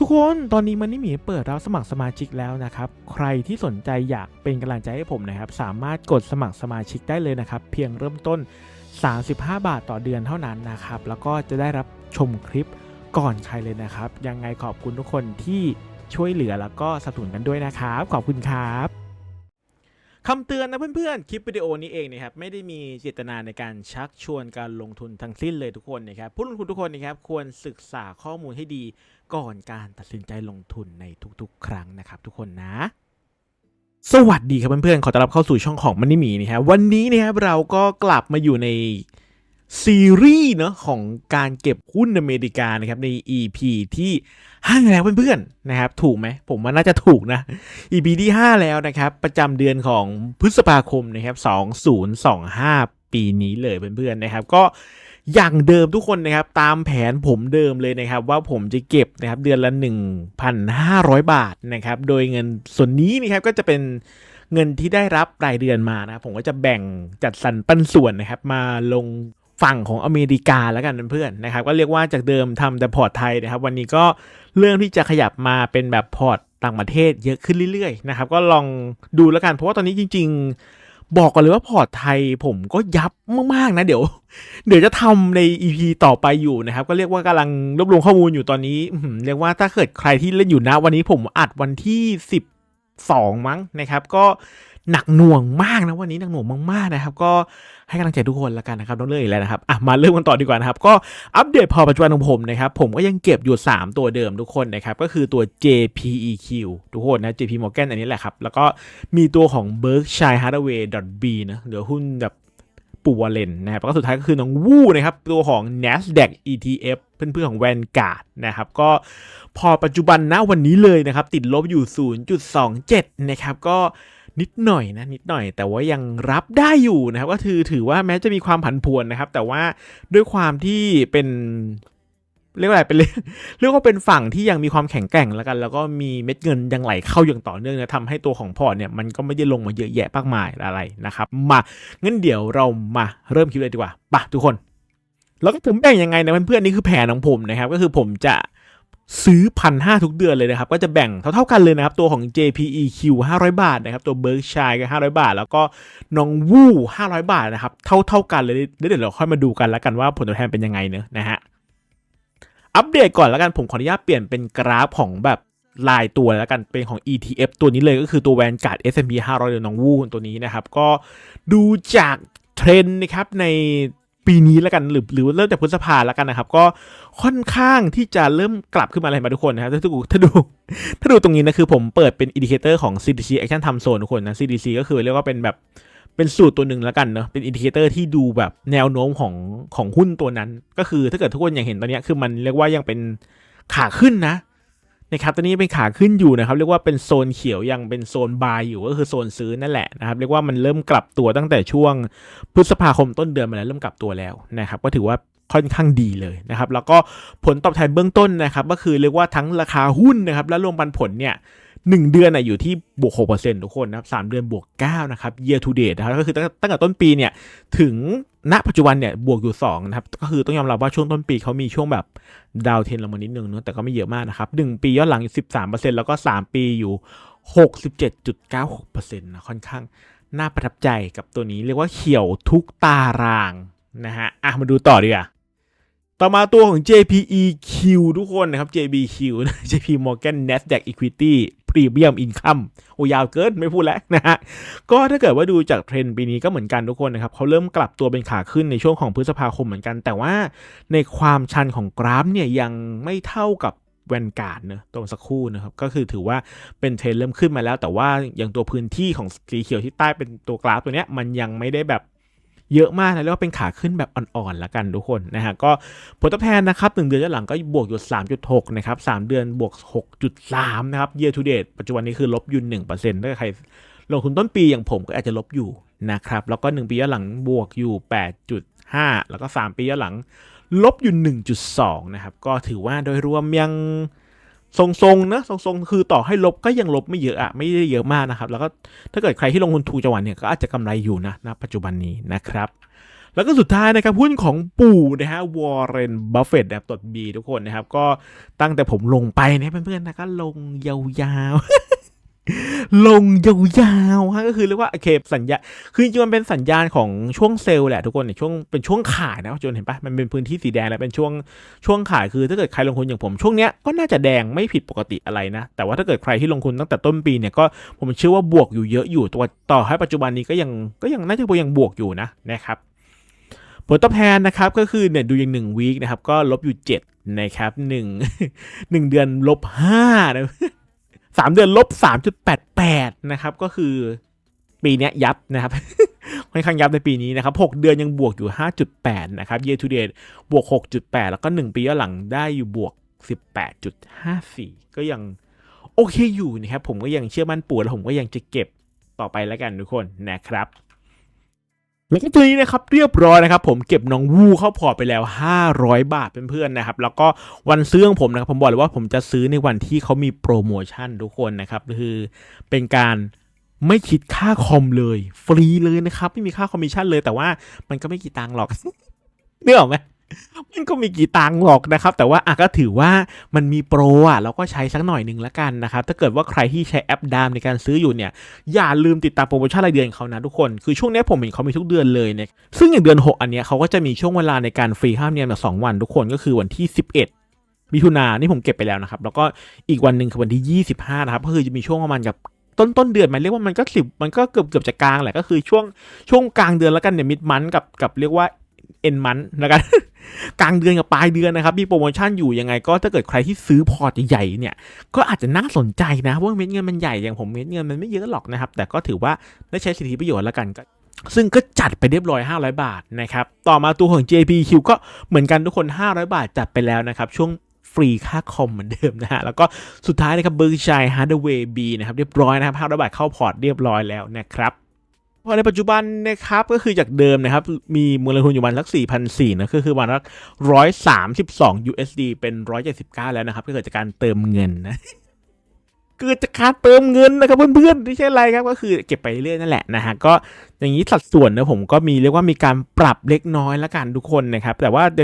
ทุกคนตอนนี้มันนี่หมีเปิดรับสมัครสมาชิกแล้วนะครับ ใครที่สนใจอยากเป็นกำลังใจให้ผมนะครับ สามารถกดสมัครสมาชิกได้เลยนะครับ เพียงเริ่มต้น 35 บาทต่อเดือนเท่านั้นนะครับ แล้วก็จะได้รับชมคลิปก่อนใครเลยนะครับ ยังไงขอบคุณทุกคนที่ช่วยเหลือแล้วก็สนับสนุนกันด้วยนะครับ ขอบคุณครับ คำเตือนนะเพื่อนๆ คลิปวิดีโอนี้เองนะครับไม่ได้มีเจตนาในการชักชวนการลงทุนทั้งสิ้นเลยทุกคนนะครับผู้ลงทุนทุกคนนะครับควรศึกษาข้อมูลให้ดีก่อนการตัดสินใจลงทุนในทุกๆ ครั้งนะครับทุกคนนะ สวัสดีครับเพื่อนๆ ขอต้อนรับเข้าสู่ช่องของมันนี่มีนะครับวันนี้นะครับเราก็กลับมาอยู่ใน ซีรีส์เนาะของการเก็บหุ้นอเมริกานะครับใน EP ที่ 5 แล้วเพื่อนๆนะครับ ถูกไหมผมว่าน่าจะถูกนะ EP ที่ 5 แล้วนะครับ ประจำเดือนของพฤษภาคมนะครับ 2025 ปีนี้เลยเพื่อนๆนะครับ ก็อย่างเดิมทุกคนนะครับ ตามแผนผมเดิมเลยนะครับ ว่าผมจะเก็บนะครับเดือนละ 1,500 บาทนะครับ โดยเงินส่วนนี้นะครับก็จะเป็นเงินที่ได้รับรายเดือนมานะผมก็จะแบ่งจัดสรรปันส่วนนะครับ มาลง ฝั่งของอเมริกาแล้วกันเพื่อนๆนะครับ ก็เรียกว่าจากเดิมทำแต่พอร์ตไทยนะครับ วันนี้ก็เริ่มที่จะขยับมาเป็นแบบพอร์ตต่างประเทศเยอะขึ้นเรื่อยๆนะครับ ก็ลองดูแล้วกันเพราะว่าตอนนี้จริง ๆ บอกก่อนเลยว่าพอร์ตไทยผมก็ยับมากๆนะเดี๋ยว เดี๋ยวจะทำใน EP ต่อไปอยู่นะครับ ก็เรียกว่ากำลังรวบรวมข้อมูลอยู่ตอนนี้เรียกว่าถ้าเกิดใครที่เล่นอยู่นะวันนี้ผมอัดวันที่12มั้งนะครับ ก็ หนักหน่วงมากนะวันนี้หนักหน่วงมากๆนะครับ ก็ให้กำลังใจทุกคนละกันนะครับต้องเลือกอีกแล้วนะครับอะมาเริ่มกันต่อดีกว่านะครับ ก็อัปเดตพอปัจจุบันของผมนะครับ ผมก็ยังเก็บอยู่ 3 ตัวเดิมทุกคนนะครับ ก็คือตัว JPEQ ทุกคนนะ JP Morgan อันนี้แหละครับ แล้วก็มีตัวของ Berkshire Hathaway B นะเดี๋ยวหุ้นแบบปูวาเลนนะครับแล้วก็สุดท้ายก็คือน้องวู้นะครับ ตัวของ NASDAQ ETF เพื่อนๆของ Vanguard นะครับ ก็พอปัจจุบันณวันนี้เลยนะครับ ติดลบอยู่ 0.27 นะครับ ก็ นิดหน่อยนะนิดหน่อย แต่ว่ายังรับได้อยู่นะครับก็คือถือว่าแม้จะมีความผันผวนนะครับ แต่ว่าด้วยความที่เป็นเรียกว่าอะไรเป็นเรียกเรียกว่าเป็นฝั่งที่ยังมีความแข็งแกร่งแล้วกัน แล้วก็มีเม็ดเงินยังไหลเข้าอย่างต่อเนื่องนะทำให้ตัวของพอร์ตเนี่ยมันก็ไม่ได้ลงมาเยอะแยะมากมายอะไรนะครับ มางั้นเดี๋ยวเรามาเริ่มคลิปเลยดีกว่าปะทุกคน แล้วก็ผมแบ่งยังไงนะเพื่อนๆนี่คือแผนของผมนะครับ ก็คือผมจะ ซื้อพันห้าทุกเดือนเลยนะครับ ก็จะแบ่งเท่าๆกันเลยนะครับ ตัวของ JPEQ 500 บาทนะครับ ตัว Berkshire ก็500 บาท แล้วก็น้องวู500 บาทนะครับ เท่าๆกันเลยเดี๋ยวเราค่อยมาดูกันแล้วกันว่าผลตอบแทนเป็นยังไงเนอะนะฮะอัปเดตก่อนแล้วกันผมขออนุญาตเปลี่ยนเป็นกราฟของแบบลายตัวแล้วกันเป็นของ ETF ตัวนี้เลยก็คือตัว Vanguard S&P 500หรือน้องวูตัวนี้นะครับ ก็ดูจากเทรนด์นะครับใน ปีนี้แล้วกันหรือหรือเริ่มจากพฤษภาแล้วกันนะครับ ก็ค่อนข้างที่จะเริ่มกลับขึ้นมาเลยมาทุกคนนะครับถ้าดูถ้าดูถ้าดูตรงนี้นะคือผมเปิดเป็นอินดิเคเตอร์ของ CDC Action Time Zone ทุกคนนะ CDC ก็คือเรียกว่าเป็นแบบเป็นสูตรตัวหนึ่งแล้วกันเนาะเป็นอินดิเคเตอร์ที่ดูแบบแนวโน้มของของหุ้นตัวนั้น ก็คือถ้าเกิดทุกคนอย่างเห็นตอนนี้คือมันเรียกว่ายังเป็นขาขึ้นนะ นะครับตอนนี้เป็นขาขึ้นอยู่นะครับเรียกว่าเป็นโซนเขียวยังเป็นโซนบายอยู่ก็คือโซนซื้อนั่นแหละนะครับเรียกว่ามันเริ่มกลับตัวตั้งแต่ช่วงพฤษภาคมต้นเดือนมาแล้วเริ่มกลับตัวแล้วนะครับก็ถือว่าค่อนข้างดีเลยนะครับแล้วก็ผลตอบแทนเบื้องต้นนะครับก็คือเรียกว่าทั้งราคาหุ้นนะครับและรวมปันผลเนี่ยหนึ่งเดือนน่ะอยู่ที่บวกหกเปอร์เซ็นต์ทุกคนนะครับสามเดือนบวกเก้านะครับ year to date นะครับก็คือตั้งแต่ต้นปีเนี่ยถึงณปัจจุบันเนี่ยบวกอยู่สองนะครับก็คือต้องยอมรับว่าช่วงต้นปีเขามีช่วงแบบดาวเทนลงมานิดนึงเนอะแต่ก็ไม่เยอะมากนะครับหนึ่งปีย้อนหลังอยู่สิบสามเปอร์เซ็นต์แล้วก็สามปีอยู่หกสิบเจ็ดจุดเก้าหกเปอร์เซ็นต์นะค่อนข้างน่าประทับใจกับตัวนี้เรียกว่าเขียวทุกตารางนะฮะอะมาดูต่อดีกว่าต่อมาตัวของ JPEQ ทุกคนนะครับ JBQ นะ JP Morgan Nasdaq Equity Premium Income โอยาวเกินไม่พูดแล้วนะฮะก็ถ้าเกิดว่าดูจากเทรนด์ปีนี้ก็เหมือนกันทุกคนนะครับเขาเริ่มกลับตัวเป็นขาขึ้นในช่วงของพฤษภาคมเหมือนกัน แต่ว่าในความชันของกราฟเนี่ยยังไม่เท่ากับแวนการ์ดเนอะตรงสักครู่นะครับ ก็คือถือว่าเป็นเทรนเริ่มขึ้นมาแล้ว แต่ว่าอย่างตัวพื้นที่ของสีเขียวที่ใต้เป็นตัวกราฟตัวเนี้ยมันยังไม่ได้แบบ เยอะมากนะเรียกว่าเป็นขาขึ้นแบบอ่อนๆละกันทุกคนนะฮะก็ผลตอบแทนนะครับหนึ่งเดือนย้อนหลังก็บวกอยู่3.6นะครับ3เดือนบวก 6.3นะครับ year to date ปัจจุบันนี้คือลบอยู่1%ถ้าใครลงทุนต้นปีอย่างผมก็อาจจะลบอยู่นะครับแล้วก็ 1 ปีย้อนหลังบวกอยู่ 8.5 แล้วก็ 3 ปีย้อนหลังลบอยู่ 1.2 นะครับ ก็ถือว่าโดยรวมยัง ทรงๆนะทรงๆคือต่อให้ลบก็ยังลบไม่เยอะอะไม่ได้เยอะมากนะครับ แล้วก็ถ้าเกิดใครที่ลงทุนถูกจังหวะเนี่ยก็อาจจะกำไรอยู่นะณปัจจุบันนี้นะครับแล้วก็สุดท้ายนะครับหุ้นของปู่นะฮะวอร์เรนบัฟเฟตแบบตดบีทุกคนนะครับ ก็ตั้งแต่ผมลงไปเนี่ยเพื่อนๆนะก็ลงยาวๆ ลงยาวๆฮะก็คือเรียกว่าโอเคสัญญาคือจริงๆมันเป็นสัญญาณของช่วงเซลล์แหละทุกคนเนี่ยช่วงเป็นช่วงขายนะจนเห็นปะมันเป็นพื้นที่สีแดงแล้วเป็นช่วงช่วงขายคือถ้าเกิดใครลงทุนอย่างผมช่วงเนี้ยก็น่าจะแดงไม่ผิดปกติอะไรนะ แต่ว่าถ้าเกิดใครที่ลงทุนตั้งแต่ต้นปีเนี่ยก็ผมเชื่อว่าบวกอยู่เยอะอยู่ตัวต่อให้ปัจจุบันนี้ก็ยังก็ยังน่าจะยังบวกอยู่นะนะครับผลตอบแทนนะครับก็คือเนี่ยดูอย่างหนึ่งวีคนะครับก็ลบอยู่เจ็ดนะครับหนึ่งหนึ่งเดือนลบห้านะ สามเดือนลบสามจุดแปดแปดนะครับ ก็คือปีนี้ยยับนะครับค่อนข้างยับในปีนี้นะครับหกเดือนยังบวกอยู่ห้าจุดแปดนะครับ year to date บวกหกจุดแปดแล้วก็หนึ่งปีย้อนหลังได้อยู่บวกสิบแปดจุดห้าสี่ก็ยังโอเคอยู่นะครับ ผมก็ยังเชื่อมั่นปู่แล้วผมก็ยังจะเก็บต่อไปแล้วกันทุกคนนะครับ แล้วก็ทีนี้นะครับเรียบร้อยนะครับผมเก็บน้องวูเข้าพอร์ตไปแล้ว 500 บาทเพื่อนๆนะครับแล้วก็วันซื้อของผมนะครับผมบอกเลยว่าผมจะซื้อในวันที่เขามีโปรโมชั่นทุกคนนะครับคือเป็นการไม่คิดค่าคอมเลย ฟรีเลยนะครับ ไม่มีค่าคอมมิชชั่นเลยแต่ว่ามันก็ไม่กี่ตังค์หรอกเนื้ออกไหม มันก็มีกี่ตังหรอกนะครับ แต่ว่าอะก็ถือว่ามันมีโปรอะเราก็ใช้สักหน่อยหนึ่งละกันนะครับ ถ้าเกิดว่าใครที่ใช้แอปดามในการซื้ออยู่เนี่ย อย่าลืมติดตามโปรโมชั่นรายเดือนเขานะทุกคน คือช่วงนี้ผมเห็นเขามีทุกเดือนเลยเนี่ยซึ่งอย่างเดือน 6 อันเนี้ยเขาก็จะมีช่วงเวลาในการฟรีห้ามเนี่ยนสองวันทุกคนก็คือวันที่ 11มิถุนายนนี่ผมเก็บไปแล้วนะครับ แล้วก็อีกวันหนึ่งคือวันที่ 25 นะครับ ก็คือจะมีช่วงประมาณกับต้นต้นเดือนมันเรียกว่ามันก็สิบมันก็เกือบเกือบจะกลางแหละก็คือช่วงช่วงกลางเดือนแล้วกันเนี่ยมิดมันกับกับเรียกว่า เอ็นมันแล้วกัน กลางเดือนกับปลายเดือนนะครับ มีโปรโมชั่นอยู่ยังไง ก็ถ้าเกิดใครที่ซื้อพอร์ตใหญ่ๆเนี่ย ก็อาจจะน่าสนใจนะว่าเม็ดเงินมันใหญ่อย่างผมเม็ดเงินมันไม่เยอะหรอกนะครับ แต่ก็ถือว่าได้ใช้สิทธิประโยชน์แล้วกันก็ซึ่งก็จัดไปเรียบร้อย 500 บาทนะครับ ต่อมาตัวของ JPQ ก็เหมือนกันทุกคน 500 บาทจัดไปแล้วนะครับ ช่วงฟรีค่าคอมเหมือนเดิมนะฮะ แล้วก็สุดท้ายนะครับ Berkshire Hathaway B นะครับ เรียบร้อยนะครับ500บาทเข้าพอร์ตเรียบร้อยแล้วนะครับ พอในปัจจุบันนะครับก็คือจากเดิมนะครับมีมูลค่าทุนอยู่ประมาณสัก4,400นะก็คือประมาณสัก132 USD เป็น 179 แล้วนะครับก็เกิดจากการเติมเงินนะ เกิดจากการเติมเงินนะครับเพื่อนๆไม่ใช่อะไรครับก็คือเก็บไปเรื่อยนั่นแหละนะฮะก็อย่างนี้สัดส่วนนะผมก็มีเรียกว่ามีการปรับเล็กน้อยละกันทุกคนนะครับแต่ว่าใน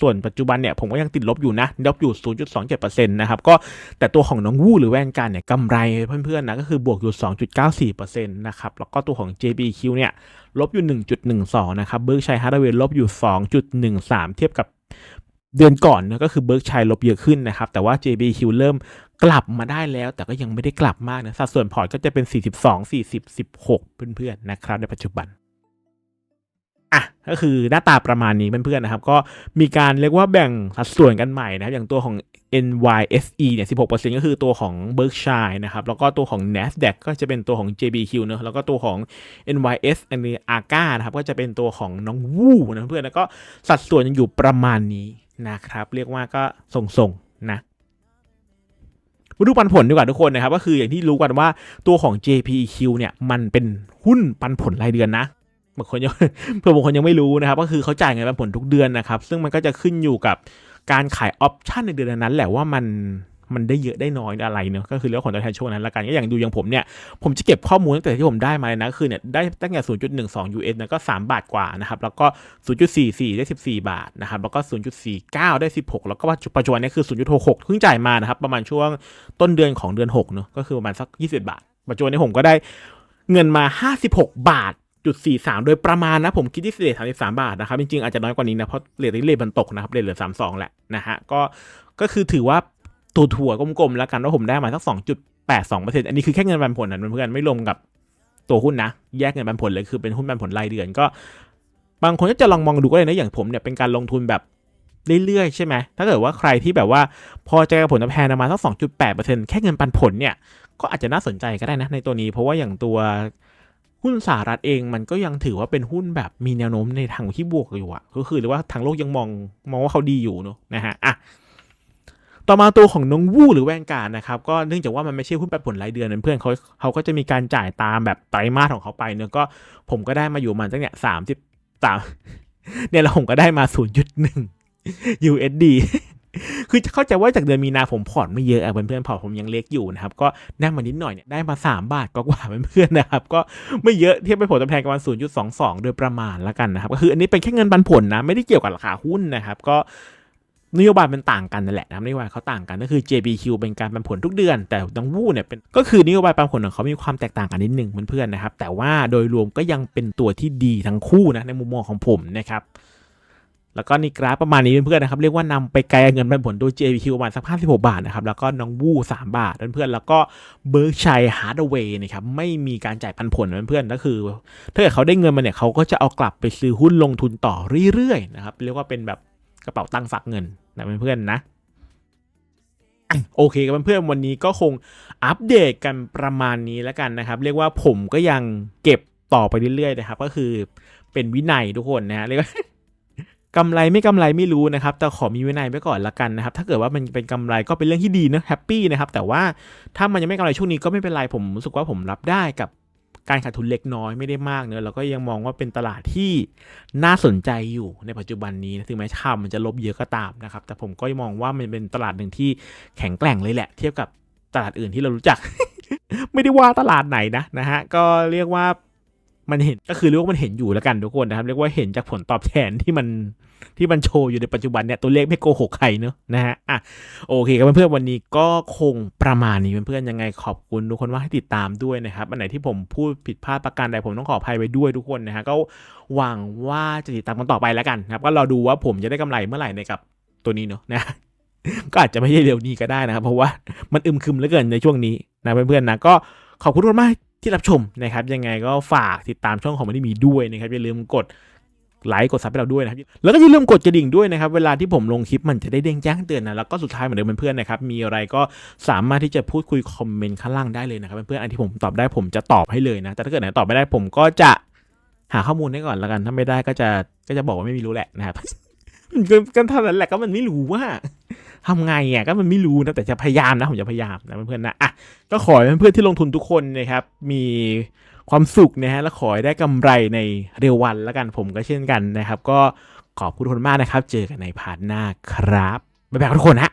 ส่วนปัจจุบันเนี่ยผมก็ยังติดลบอยู่นะลบอยู่ 0.27%นะครับก็แต่ตัวของน้องวู้หรือแวนการเนี่ยกำไรเพื่อนๆนะก็คือบวกอยู่ 2.94%นะครับแล้วก็ตัวของ JBQ เนี่ยลบอยู่ 1.12 นะครับเบิร์กชัยฮาร์ดเวย์ลบอยู่ 2.13 เทียบกับ เดือนก่อนนะก็คือเบิร์กชัยลบเยอะขึ้นนะครับ แต่ว่า JBQ เริ่มกลับมาได้แล้ว แต่ก็ยังไม่ได้กลับมากนะสัดส่วนพอร์ตก็จะเป็น 42 40 16 เพื่อนๆนะครับ ในปัจจุบันอะก็คือหน้าตาประมาณนี้เพื่อนๆนะครับ ก็มีการเรียกว่าแบ่งสัดส่วนกันใหม่นะครับ อย่างตัวของ NYSE เนี่ย 16%ก็คือตัวของ Berkshire นะครับ แล้วก็ตัวของ NASDAQ ก็จะเป็นตัวของ JBQ เนอะแล้วก็ตัวของ NYS อันนี้ ARCA นะครับ ก็จะเป็นตัวของน้องวูนะเพื่อนๆแล้วก็สัดส่วนยังอยู่ประมาณนี้ นะครับ เรียกว่าก็ส่งๆนะมาดูปันผลดีกว่าทุกคนนะครับก็คืออย่างที่รู้กันว่าตัวของ JPEQ เนี่ยมันเป็นหุ้นปันผลรายเดือนนะบางคนยังเพื่อบางคนยังไม่รู้นะครับ ก็คือเขาจ่ายเงินปันผลทุกเดือนนะครับ ซึ่งมันก็จะขึ้นอยู่กับการขายออปชันในเดือนนั้นแหละว่ามัน มันได้เยอะได้น้อยอะไรเนอะก็คือเรื่องของตัวแทนช่วงนั้นละกันก็อย่างดูอย่างผมเนี่ยผมจะเก็บข้อมูลตั้งแต่ที่ผมได้มาเลยนะคือเนี่ยได้ตั้งแต่0.12 US นะก็ 3 บาทกว่านะครับแล้วก็ 0.44 ได้ 14 บาทนะครับแล้วก็ 0.49 ได้ 16 แล้วก็ปัจจุบันนี้คือ 0.66เพิ่งจ่ายมานะครับประมาณช่วงต้นเดือนของเดือน6เนอะก็คือประมาณสัก21บาท ปัจจุบันนี้ผมก็ได้เงินมา 56 บาทจุดสี่สามโดยประมาณนะ ผมคิดที่เรทสามสิบสามบาทนะครับ จริงๆ อาจจะน้อยกว่านี้นะ เพราะเรทที่เลทมันตกนะครับเรทเหลือสามสองแหละนะฮะก็ก็คือถือว่า ตัวถั่วกลมๆแล้วกันว่าผมได้มาสักสองจุดแปดสองเปอร์เซ็นต์อันนี้คือแค่เงินปันผลนะเพื่อนๆไม่รวมกับตัวหุ้นนะ แยกเงินปันผลเลยคือเป็นหุ้นปันผลรายเดือนก็ บางคนก็จะลองมองดูก็เลยนะอย่างผมเนี่ยเป็นการลงทุนแบบเรื่อยๆใช่ไหมถ้าเกิดว่าใครที่แบบว่าพอใจกับผลตอบแทนมาสักสองจุดแปดเปอร์เซ็นต์แค่เงินปันผลเนี่ย ก็อาจจะน่าสนใจก็ได้นะในตัวนี้ เพราะว่าอย่างตัวหุ้นสหรัฐเองมันก็ยังถือว่าเป็นหุ้นแบบมีแนวโน้มในทางที่บวกอยู่อะก็คือหรือว่าทางโลกยังมองมองว่าเขาดีอยู่เนอะนะฮะอะ ต่อมาตัวของน้องวู้หรือแวนการนะครับก็เนื่องจากว่ามันไม่ใช่หุ้นแปรผลรายเดือนเพื่อนเขาเขาก็จะมีการจ่ายตามแบบไตรมาสของเขาไปเนอะก็ผมก็ได้มาอยู่มันตั้งเนี่ยสามสิบสามเนี่ยแล้วผมก็ได้มา 0.1 USD คือเข้าใจว่าจากเดือนมีนาผมพอร์ตไม่เยอะอะเพื่อนๆพอร์ตผมยังเล็กอยู่นะครับ ก็ได้มานิดหน่อยเนี่ยได้มา 3 บาทก็กว่าเพื่อนๆนะครับ ก็ไม่เยอะเทียบไปผลตอบแทนกันวัน0.22 โดยประมาณแล้วกันนะครับ ก็คืออันนี้เป็นแค่เงินปันผลนะ ไม่ได้เกี่ยวกับราคาหุ้นนะครับ ก็ นโยบายมันต่างกันนั่นแหละนะครับนโยบายเขาต่างกันก็คือ JBQ เป็นการปันผลทุกเดือน แต่ดังวูเนี่ยเป็นก็คือนโยบายปันผลของเขามีความแตกต่างกันนิดนึงเพื่อนๆนะครับ แต่ว่าโดยรวมก็ยังเป็นตัวที่ดีทั้งคู่นะในมุมมองของผมนะครับแล้วก็นี่กราฟประมาณนี้เพื่อนๆนะครับ เรียกว่านำไปไกลเงินปันผลโดย JBQ ประมาณสัก56บหกบาทนะครับ แล้วก็น้องวู3บาทเพื่อนๆแล้วก็เบิร์กชัยฮาร์ดเวย์นะครับไม่มีการจ่ายปันผลเพื่อนๆก็คือ ถ้าเกิดเขาได้เงินมาเนี่ยเขาก็จะเอากลับไปซื้อหุ้นลงทุนต่อเรื่อยๆนะครับเรียกว่าเป็นแบบ กระเป๋าตังค์ฝากเงินนะเพื่อนๆนะโอเคครับเพื่อนๆวันนี้ก็คงอัปเดตกันประมาณนี้แล้วกันนะครับ เรียกว่าผมก็ยังเก็บต่อไปเรื่อยๆนะครับ ก็คือเป็นวินัยทุกคนนะฮะเรียกว่ากำไรไม่กำไรไม่รู้นะครับ แต่ขอมีวินัยไว้ก่อนละกันนะครับ ถ้าเกิดว่ามันเป็นกำไรก็เป็นเรื่องที่ดีนะแฮปปี้นะครับ แต่ว่าถ้ามันยังไม่กำไรช่วงนี้ก็ไม่เป็นไรผมรู้สึกว่าผมรับได้กับ การขาดทุนเล็กน้อยไม่ได้มากเนอะเราก็ยังมองว่าเป็นตลาดที่น่าสนใจอยู่ในปัจจุบันนี้นะถึงแม้ข่าวมันจะลบเยอะก็ตามนะครับ แต่ผมก็มองว่ามันเป็นตลาดหนึ่งที่แข็งแกร่งเลยแหละ เทียบกับตลาดอื่นที่เรารู้จัก ไม่ได้ว่าตลาดไหนนะนะฮะก็เรียกว่า มันเห็นก็คือเรียกว่ามันเห็นอยู่แล้วกันทุกคนนะครับ เรียกว่าเห็นจากผลตอบแทนที่มันที่มันโชว์อยู่ในปัจจุบันเนี่ยตัวเลขไม่โกหกใครเนอะนะฮะอะโอเคครับเพื่อนๆวันนี้ก็คงประมาณนี้เพื่อนๆยังไงขอบคุณทุกคนว่าให้ติดตามด้วยนะครับอันไหนที่ผมพูดผิดพลาดประการใดผมต้องขออภัยไว้ด้วยทุกคนนะฮะก็หวังว่าจะติดตามกันต่อไปแล้วกันครับก็รอดูว่าผมจะได้กำไรเมื่อไหร่ในกับตัวนี้เนอะนะก็อาจจะไม่ใช่เร็วนี้ก็ได้นะครับ เพราะว่ามันอึมครึมเหลือเกินในช่วงนี้นะเพื่อนๆนะก็ขอบคุณทุกคนมาก ที่รับชมนะครับ ยังไงก็ฝากติดตามช่องของมันที่มีด้วยนะครับ อย่าลืมกดไลค์กดซับให้เราด้วยนะครับ แล้วก็อย่าลืมกดกระดิ่งด้วยนะครับ เวลาที่ผมลงคลิปมันจะได้เด้งแจ้งเตือนนะ แล้วก็สุดท้ายเหมือนเดิมเพื่อนๆนะครับ มีอะไรก็สามารถที่จะพูดคุยคอมเมนต์ข้างล่างได้เลยนะครับเพื่อนๆ อันที่ผมตอบได้ผมจะตอบให้เลยนะ แต่ถ้าเกิดไหนตอบไม่ได้ผมก็จะหาข้อมูลให้ก่อนแล้วกัน ถ้าไม่ได้ก็จะก็จะบอกว่าไม่มีรู้แหละนะครับมันก็ก็เท่านั้นแหละก็มันไม่รู้ว่า ทำไงอะก็มันไม่รู้นะแต่จะพยายามนะผมจะพยายามนะเพื่อนๆนะอะก็ขอให้เพื่อนๆที่ลงทุนทุกคนนะครับมีความสุขนะฮะและขอให้ได้กำไรในเร็ววันแล้วกันผมก็เช่นกันนะครับ ก็ขอบคุณทุกคนมากนะครับ เจอกันในพาร์ทหน้าครับบ๊ายบายทุกคนฮะ